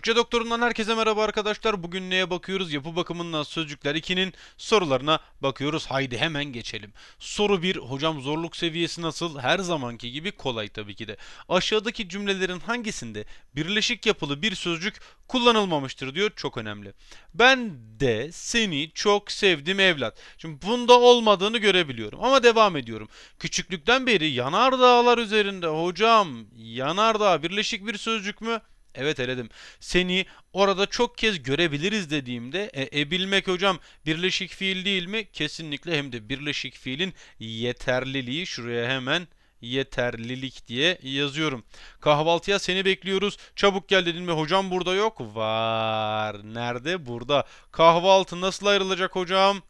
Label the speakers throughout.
Speaker 1: Türkçe Doktoru'ndan herkese merhaba arkadaşlar. Bugün neye bakıyoruz? Yapı bakımından Sözcükler 2'nin sorularına bakıyoruz. Haydi hemen geçelim. Soru 1. Hocam zorluk seviyesi nasıl? Her zamanki gibi kolay tabii ki de. Aşağıdaki cümlelerin hangisinde birleşik yapılı bir sözcük kullanılmamıştır diyor. Çok önemli. Ben de seni çok sevdim evlat. Şimdi bunda olmadığını görebiliyorum. Ama devam ediyorum. Küçüklükten beri yanardağlar üzerinde hocam yanardağ birleşik bir sözcük mü? Evet eledim. Seni orada çok kez görebiliriz dediğimde e, ebilmek hocam birleşik fiil değil mi? Kesinlikle hem de birleşik fiilin yeterliliği şuraya hemen yeterlilik diye yazıyorum. Kahvaltıya seni bekliyoruz. Çabuk gel dedin mi? Hocam burada yok. Var. Nerede? Burada. Kahvaltı nasıl ayrılacak hocam?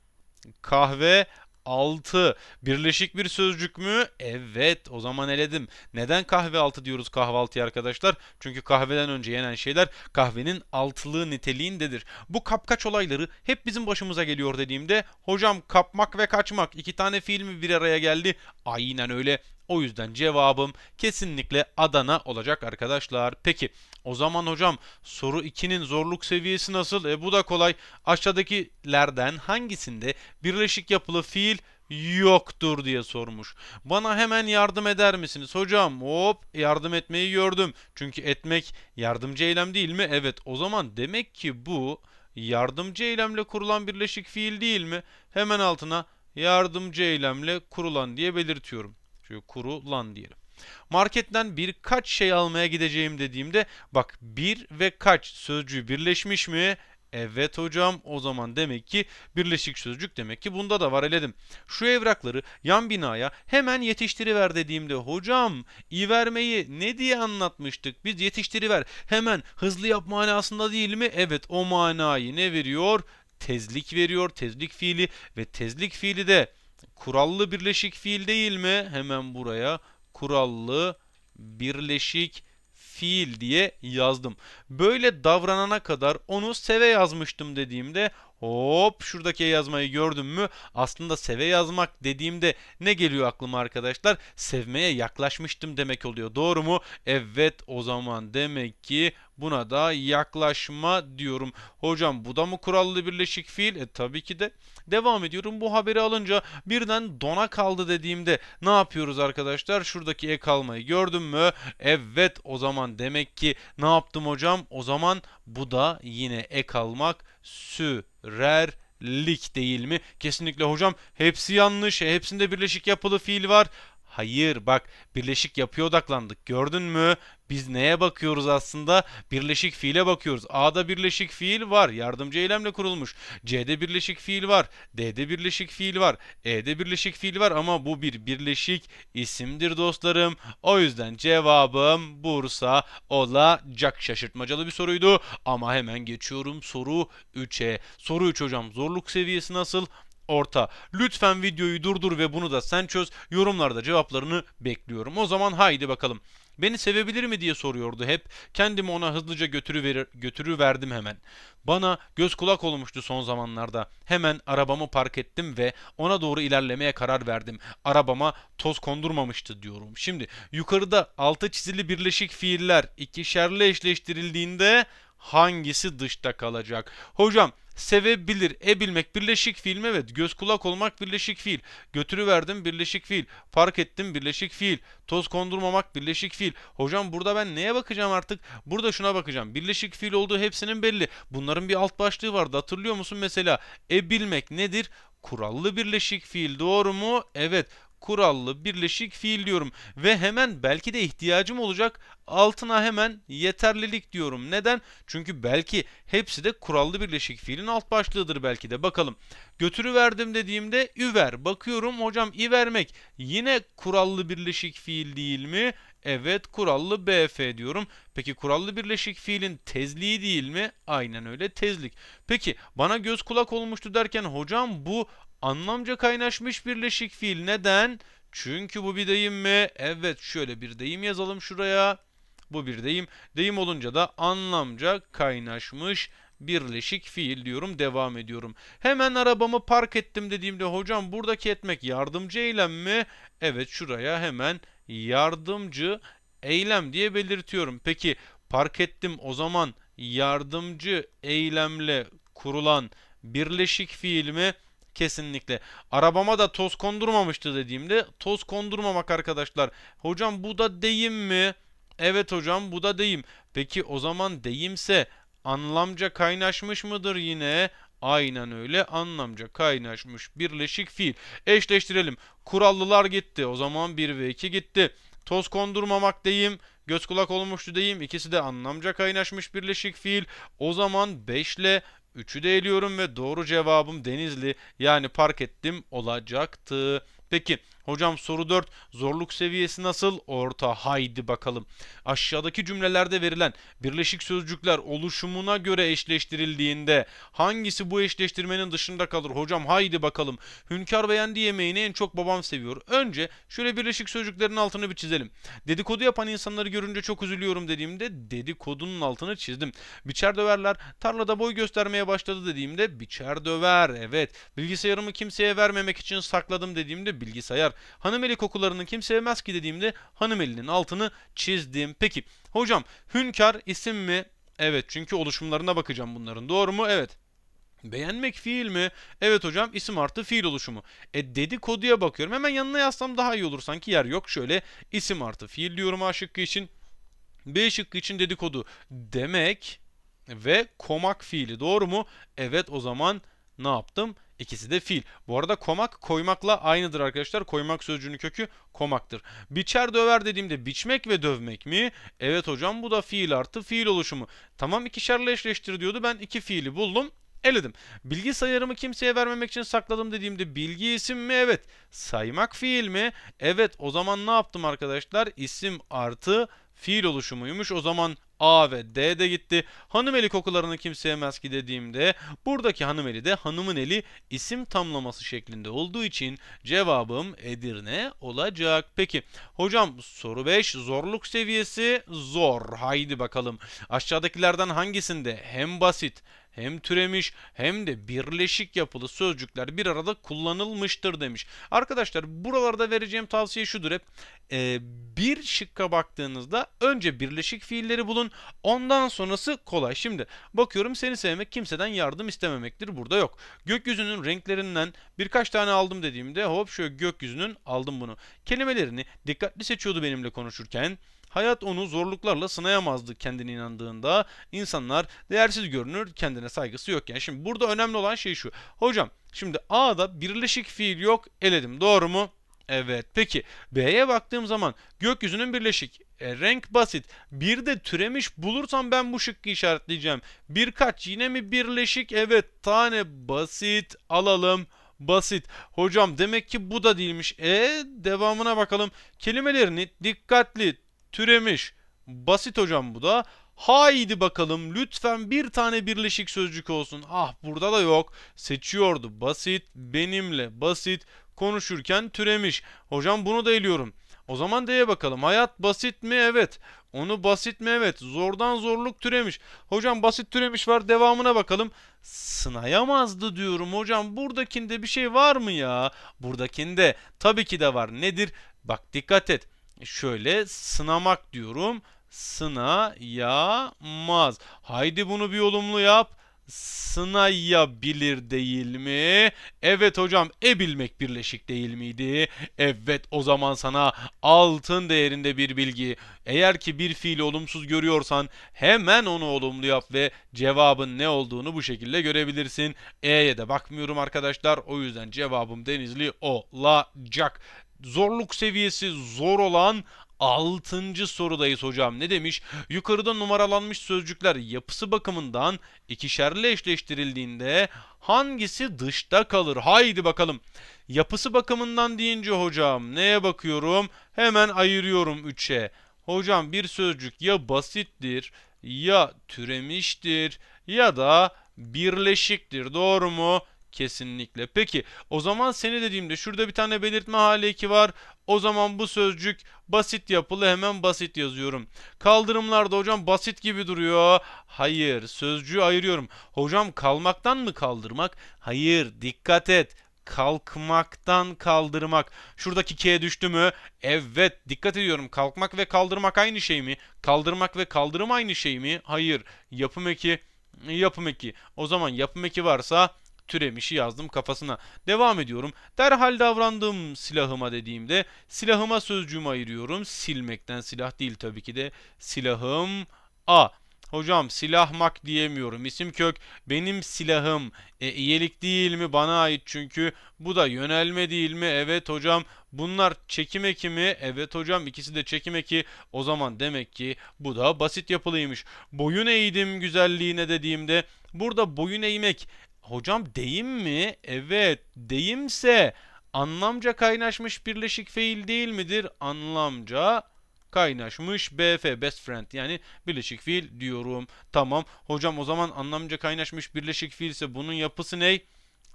Speaker 1: Kahve 6. Birleşik bir sözcük mü? Evet. O zaman eledim. Neden kahve altı diyoruz kahvaltıya arkadaşlar? Çünkü kahveden önce yenen şeyler kahvenin altılığı niteliğindedir. Bu kapkaç olayları hep bizim başımıza geliyor dediğimde hocam kapmak ve kaçmak iki tane fiil mi bir araya geldi? Aynen öyle. O yüzden cevabım kesinlikle Adana olacak arkadaşlar. Peki o zaman hocam soru 2'nin zorluk seviyesi nasıl? E bu da kolay. Aşağıdakilerden hangisinde birleşik yapılı fiil yoktur diye sormuş. Bana hemen yardım eder misiniz? Hocam hop yardım etmeyi gördüm. Çünkü etmek yardımcı eylem değil mi? Evet o zaman demek ki bu yardımcı eylemle kurulan birleşik fiil değil mi? Hemen altına yardımcı eylemle kurulan diye belirtiyorum. Şöyle kurulan diyelim. Marketten birkaç şey almaya gideceğim dediğimde bak bir ve kaç sözcüğü birleşmiş mi? Evet hocam o zaman demek ki birleşik sözcük demek ki bunda da var eledim. Şu evrakları yan binaya hemen yetiştiriver dediğimde hocam i vermeyi ne diye anlatmıştık? Biz yetiştiriver hemen hızlı yap manasında değil mi? Evet o manayı ne veriyor? Tezlik veriyor tezlik fiili ve tezlik fiili de kurallı birleşik fiil değil mi? Hemen buraya kurallı birleşik fiil diye yazdım. Böyle davranana kadar onu seve yazmıştım dediğimde hop şuradaki yazmayı gördün mü? Aslında seve yazmak dediğimde ne geliyor aklıma arkadaşlar? Sevmeye yaklaşmıştım demek oluyor. Doğru mu? Evet o zaman demek ki buna da yaklaşma diyorum. Hocam bu da mı kurallı birleşik fiil? E tabii ki de. Devam ediyorum. Bu haberi alınca birden dona kaldı dediğimde ne yapıyoruz arkadaşlar? Şuradaki ek almayı gördün mü? Evet o zaman demek ki ne yaptım hocam? O zaman bu da yine ek almak sürerlik değil mi? Kesinlikle hocam hepsi yanlış. Hepsinde birleşik yapılı fiil var. Hayır bak birleşik yapıya odaklandık. Gördün mü? Biz neye bakıyoruz aslında? Birleşik fiile bakıyoruz. A'da birleşik fiil var. Yardımcı eylemle kurulmuş. C'de birleşik fiil var. D'de birleşik fiil var. E'de birleşik fiil var ama bu bir birleşik isimdir dostlarım. O yüzden cevabım Bursa olacak. Şaşırtmacalı bir soruydu ama hemen geçiyorum soru 3'e. Soru 3 hocam zorluk seviyesi nasıl? Orta. Lütfen videoyu durdur ve bunu da sen çöz. Yorumlarda cevaplarını bekliyorum. O zaman haydi bakalım. Beni sevebilir mi diye soruyordu hep. Kendimi ona hızlıca götürüverir, götürüverdim hemen. Bana göz kulak olmuştu son zamanlarda. Hemen arabamı park ettim ve ona doğru ilerlemeye karar verdim. Arabama toz kondurmamıştı diyorum. Şimdi yukarıda altı çizili birleşik fiiller ikişerli eşleştirildiğinde hangisi dışta kalacak? Hocam sevebilir, ebilmek birleşik fiil mi? Evet. Göz kulak olmak birleşik fiil. Götürüverdim birleşik fiil. Fark ettim birleşik fiil. Toz kondurmamak birleşik fiil. Hocam burada ben neye bakacağım artık? Burada şuna bakacağım. Birleşik fiil olduğu hepsinin belli. Bunların bir alt başlığı vardı. Hatırlıyor musun mesela? Ebilmek nedir? Kurallı birleşik fiil. Doğru mu? Evet kurallı birleşik fiil diyorum ve hemen belki de ihtiyacım olacak altına hemen yeterlilik diyorum. Neden? Çünkü belki hepsi de kurallı birleşik fiilin alt başlığıdır belki de. Bakalım. Götürüverdim dediğimde üver. Bakıyorum hocam i vermek yine kurallı birleşik fiil değil mi? Evet kurallı BF diyorum. Peki kurallı birleşik fiilin tezliği değil mi? Aynen öyle tezlik. Peki bana göz kulak olmuştu derken hocam bu anlamca kaynaşmış birleşik fiil. Neden? Çünkü bu bir deyim mi? Evet şöyle bir deyim yazalım şuraya. Bu bir deyim. Deyim olunca da anlamca kaynaşmış birleşik fiil diyorum devam ediyorum. Hemen arabamı park ettim dediğimde hocam buradaki etmek yardımcı eylem mi? Evet şuraya hemen yardımcı eylem diye belirtiyorum. Peki park ettim o zaman yardımcı eylemle kurulan birleşik fiil mi? Kesinlikle. Arabama da toz kondurmamıştı dediğimde toz kondurmamak arkadaşlar. Hocam bu da deyim mi? Evet hocam bu da deyim. Peki o zaman deyimse anlamca kaynaşmış mıdır yine? Aynen öyle anlamca kaynaşmış birleşik fiil. Eşleştirelim. Kurallılar gitti. O zaman 1 ve 2 gitti. Toz kondurmamak deyim. Göz kulak olmuştu deyim. İkisi de anlamca kaynaşmış birleşik fiil. O zaman 5 ile 3'ü de eliyorum ve doğru cevabım Denizli yani park ettim olacaktı. Peki hocam soru 4 zorluk seviyesi nasıl? Orta haydi bakalım. Aşağıdaki cümlelerde verilen birleşik sözcükler oluşumuna göre eşleştirildiğinde hangisi bu eşleştirmenin dışında kalır? Hocam haydi bakalım. Hünkar beğendi yemeğini en çok babam seviyor. Önce şöyle birleşik sözcüklerin altını bir çizelim. Dedikodu yapan insanları görünce çok üzülüyorum dediğimde dedikodunun altını çizdim. Biçer döverler tarlada boy göstermeye başladı dediğimde biçer döver. Evet bilgisayarımı kimseye vermemek için sakladım dediğimde bilgisayar. Hanımeli kokularını kim sevmez ki dediğimde hanımelinin altını çizdim. Peki hocam hünkar isim mi? Evet çünkü oluşumlarına bakacağım bunların. Doğru mu? Evet. Beğenmek fiil mi? Evet hocam isim artı fiil oluşumu. E dedikoduya bakıyorum. Hemen yanına yazsam daha iyi olur sanki yer yok. Şöyle isim artı fiil diyorum A şıkkı için. B şıkkı için dedikodu demek ve komak fiili doğru mu? Evet o zaman ne yaptım? İkisi de fiil. Bu arada komak koymakla aynıdır arkadaşlar. Koymak sözcüğünün kökü komaktır. Biçer döver dediğimde biçmek ve dövmek mi? Evet hocam bu da fiil artı fiil oluşumu. Tamam ikişerle eşleştir diyordu. Ben iki fiili buldum. Eledim. Bilgisayarımı kimseye vermemek için sakladım dediğimde bilgi isim mi? Evet. Saymak fiil mi? Evet. O zaman ne yaptım arkadaşlar? İsim artı fiil oluşumuymuş. O zaman A ve D de gitti. Hanım eli kokularını kim sevmez ki dediğimde buradaki hanım eli de hanımın eli isim tamlaması şeklinde olduğu için cevabım Edirne olacak. Peki hocam soru 5 zorluk seviyesi zor. Haydi bakalım. Aşağıdakilerden hangisinde hem basit hem türemiş hem de birleşik yapılı sözcükler bir arada kullanılmıştır demiş. Arkadaşlar buralarda vereceğim tavsiye şudur hep. Ee, bir şıkka baktığınızda önce birleşik fiilleri bulun ondan sonrası kolay. Şimdi bakıyorum seni sevmek kimseden yardım istememektir. Burada yok. Gökyüzünün renklerinden birkaç tane aldım dediğimde hop şöyle gökyüzünün aldım bunu. Kelimelerini dikkatli seçiyordu benimle konuşurken. Hayat onu zorluklarla sınayamazdı kendine inandığında. İnsanlar değersiz görünür, kendine saygısı yok. Yani şimdi burada önemli olan şey şu. Hocam şimdi A'da birleşik fiil yok, eledim. Doğru mu? Evet. Peki B'ye baktığım zaman gökyüzünün birleşik. E, renk basit. Bir de türemiş bulursam ben bu şıkkı işaretleyeceğim. Birkaç yine mi birleşik? Evet. Tane basit alalım basit. Hocam demek ki bu da değilmiş. E devamına bakalım. Kelimelerini dikkatli türemiş. Basit hocam bu da. Haydi bakalım lütfen bir tane birleşik sözcük olsun. Ah burada da yok. Seçiyordu. Basit, benimle, basit, konuşurken türemiş. Hocam bunu da eliyorum. O zaman D'ye bakalım. Hayat basit mi? Evet. Onu basit mi? Evet. Zordan zorluk türemiş. Hocam basit türemiş var. Devamına bakalım. Sınayamazdı diyorum. Hocam buradakinde bir şey var mı ya? Buradakinde tabii ki de var. Nedir? Bak dikkat et. Şöyle sınamak diyorum. Sınayamaz. Haydi bunu bir olumlu yap. Sınayabilir değil mi? Evet hocam e bilmek birleşik değil miydi? Evet o zaman sana altın değerinde bir bilgi. Eğer ki bir fiili olumsuz görüyorsan hemen onu olumlu yap ve cevabın ne olduğunu bu şekilde görebilirsin. E'ye de bakmıyorum arkadaşlar. O yüzden cevabım Denizli olacak zorluk seviyesi zor olan 6. sorudayız hocam. Ne demiş? Yukarıda numaralanmış sözcükler yapısı bakımından ikişerli eşleştirildiğinde hangisi dışta kalır? Haydi bakalım. Yapısı bakımından deyince hocam neye bakıyorum? Hemen ayırıyorum 3'e. Hocam bir sözcük ya basittir ya türemiştir ya da birleşiktir. Doğru mu? Kesinlikle. Peki o zaman seni dediğimde şurada bir tane belirtme hali eki var. O zaman bu sözcük basit yapılı hemen basit yazıyorum. Kaldırımlarda hocam basit gibi duruyor. Hayır sözcüğü ayırıyorum. Hocam kalmaktan mı kaldırmak? Hayır dikkat et. kalkmaktan kaldırmak. Şuradaki K düştü mü? Evet, dikkat ediyorum. Kalkmak ve kaldırmak aynı şey mi? Kaldırmak ve kaldırım aynı şey mi? Hayır. Yapım eki, yapım eki. O zaman yapım eki varsa türemişi yazdım kafasına. Devam ediyorum. Derhal davrandığım silahıma dediğimde silahıma sözcüğümü ayırıyorum. Silmekten silah değil tabii ki de. Silahım A. Hocam silahmak diyemiyorum. İsim kök benim silahım. E, iyilik değil mi? Bana ait çünkü. Bu da yönelme değil mi? Evet hocam. Bunlar çekim eki mi? Evet hocam ikisi de çekim eki. O zaman demek ki bu da basit yapılıymış. Boyun eğdim güzelliğine dediğimde burada boyun eğmek Hocam deyim mi? Evet, deyimse anlamca kaynaşmış birleşik fiil değil midir? Anlamca kaynaşmış BF best friend yani birleşik fiil diyorum. Tamam. Hocam o zaman anlamca kaynaşmış birleşik fiilse bunun yapısı ne?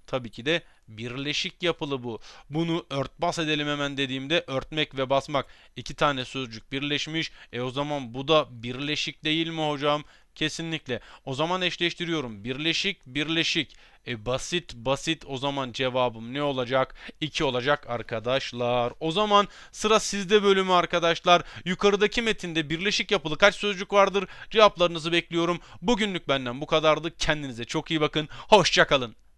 Speaker 1: Tabii ki de birleşik yapılı bu. Bunu örtbas edelim hemen dediğimde örtmek ve basmak iki tane sözcük birleşmiş. E o zaman bu da birleşik değil mi hocam? Kesinlikle. O zaman eşleştiriyorum. Birleşik, birleşik. E basit, basit. O zaman cevabım ne olacak? 2 olacak arkadaşlar. O zaman sıra sizde bölümü arkadaşlar. Yukarıdaki metinde birleşik yapılı kaç sözcük vardır? Cevaplarınızı bekliyorum. Bugünlük benden bu kadardı. Kendinize çok iyi bakın. Hoşçakalın.